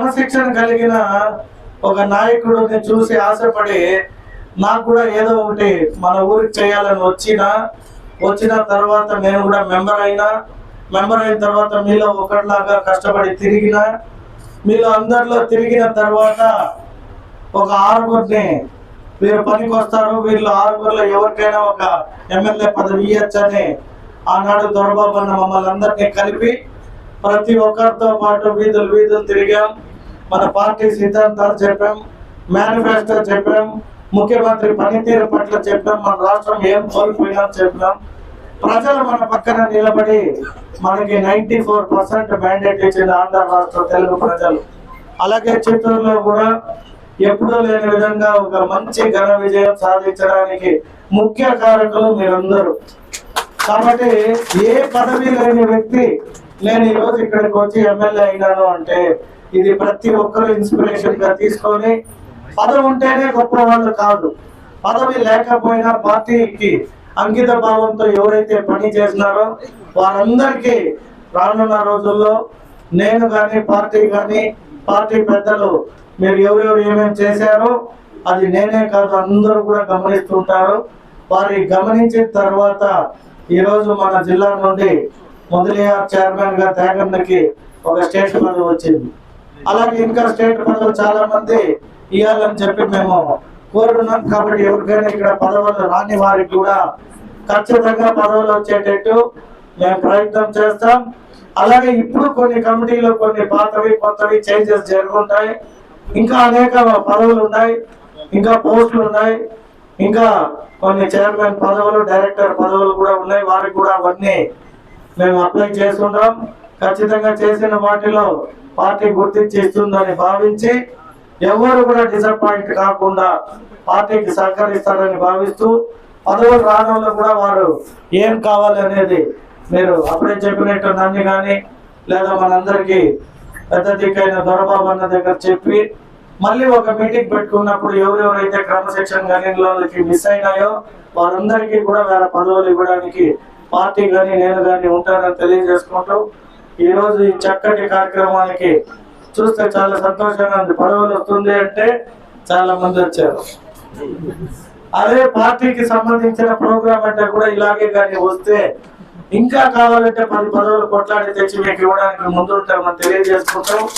క్రమశిక్షణ కలిగిన ఒక నాయకుడిని చూసి ఆశపడి నాకు కూడా ఏదో ఒకటి మన ఊరికి చేయాలని వచ్చిన వచ్చిన తర్వాత నేను కూడా మెంబర్ అయినా మెంబర్ అయిన తర్వాత మీలో ఒకటిలాగా కష్టపడి తిరిగిన మీలో అందరిలో తిరిగిన తర్వాత ఒక ఆరుగురిని వీరు పనికి వస్తారు వీళ్ళు ఆరుగురిలో ఎవరికైనా ఒక ఎమ్మెల్యే పదవి ఇవ్వచ్చని ఆనాడు దొరబాబు అన్న మమ్మల్ని అందరినీ కలిపి ప్రతి ఒక్కరితో పాటు వీధులు వీధులు తిరిగాం. మన పార్టీ సిద్ధాంతాలు చెప్పాం మేనిఫెస్టో చెప్పాం ముఖ్యమంత్రి పనితీరు పట్ల చెప్పాం మన రాష్ట్రం ఏం కోల్పోయినా చెప్పాం. ప్రజలు మన పక్కన నిలబడి మనకి నైన్టీ ఫోర్ పర్సెంట్ మ్యాండేట్ ఇచ్చింది ఆంధ్ర రాష్ట్ర తెలుగు ప్రజలు. అలాగే చిత్తూరులో కూడా ఎప్పుడూ లేని విధంగా ఒక మంచి ఘన విజయం సాధించడానికి ముఖ్య కారకులు మీరందరూ. కాబట్టి ఏ పదవి లేని వ్యక్తి నేను ఈ రోజు ఇక్కడికి వచ్చి ఎమ్మెల్యే అయినాను అంటే ఇది ప్రతి ఒక్కరు ఇన్స్పిరేషన్గా తీసుకొని పదవి ఉంటేనే గొప్ప వాళ్ళు కాదు. పదవి లేకపోయినా పార్టీకి అంకిత భావంతో ఎవరైతే పని చేస్తున్నారో వారందరికీ రానున్న రోజుల్లో నేను కానీ పార్టీ కానీ పార్టీ పెద్దలు మీరు ఎవరెవరు ఏమేమి చేశారో అది నేనే కాదు అందరూ కూడా గమనిస్తుంటారు. వారి గమనించిన తర్వాత ఈరోజు మన జిల్లా నుండి మొదలయ్యార్ చైర్మన్గా తేగన్నకి ఒక స్టేట్ పదవి వచ్చింది. అలాగే ఇంకా స్టేట్ పదవులు చాలా మంది ఇవ్వాలని చెప్పి మేము కోరుతున్నాం కాబట్టి ఎవరికైనా ఇక్కడ పదవులు రాని వారికి కూడా ఖచ్చితంగా పదవులు వచ్చేటట్టు మేము ప్రయత్నం చేస్తాం. అలాగే ఇప్పుడు కొన్ని కమిటీలో కొన్ని పాతవి కొత్తవి చేంజెస్ జరుగుతుంటాయి ఇంకా అనేక పదవులు ఉన్నాయి. ఇంకా పోస్టులు ఉన్నాయి. ఇంకా కొన్ని చైర్మన్ పదవులు డైరెక్టర్ పదవులు కూడా అవన్నీ మేము అప్లై చేసుకుంటాం. ఖచ్చితంగా చేసిన వాటిలో పార్టీ గుర్తించి ఇస్తుందని భావించి ఎవరు కూడా డిసప్పాయింట్ కాకుండా పార్టీకి సహకరిస్తారని భావిస్తూ పదవులు రావడంలో కూడా వారు ఏం కావాలి అనేది మీరు అప్పుడే చెప్పినట్టు నన్ను కానీ లేదా మనందరికీ పెద్ద దిక్కైన దొరబాబు అన్న దగ్గర చెప్పి మళ్ళీ ఒక మీటింగ్ పెట్టుకున్నప్పుడు ఎవరెవరైతే క్రమశిక్షణ గణిలోకి వాళ్ళకి మిస్ అయినాయో వారందరికీ కూడా వేరే పదవులు ఇవ్వడానికి పార్టీ కానీ నేను కానీ ఉంటానని తెలియజేసుకుంటూ ఈ రోజు ఈ చక్కటి కార్యక్రమానికి చూస్తే చాలా సంతోషంగా ఉంది. పడవలు వస్తుంది అంటే చాలా మంది వచ్చారు. అదే పార్టీకి సంబంధించిన ప్రోగ్రామ్ అంటే కూడా ఇలాగే కానీ వస్తే ఇంకా కావాలంటే పది పదవులు కొట్లాడి తెచ్చి మీకు ఇవ్వడానికి ముందుంటామని తెలియజేసుకుంటాం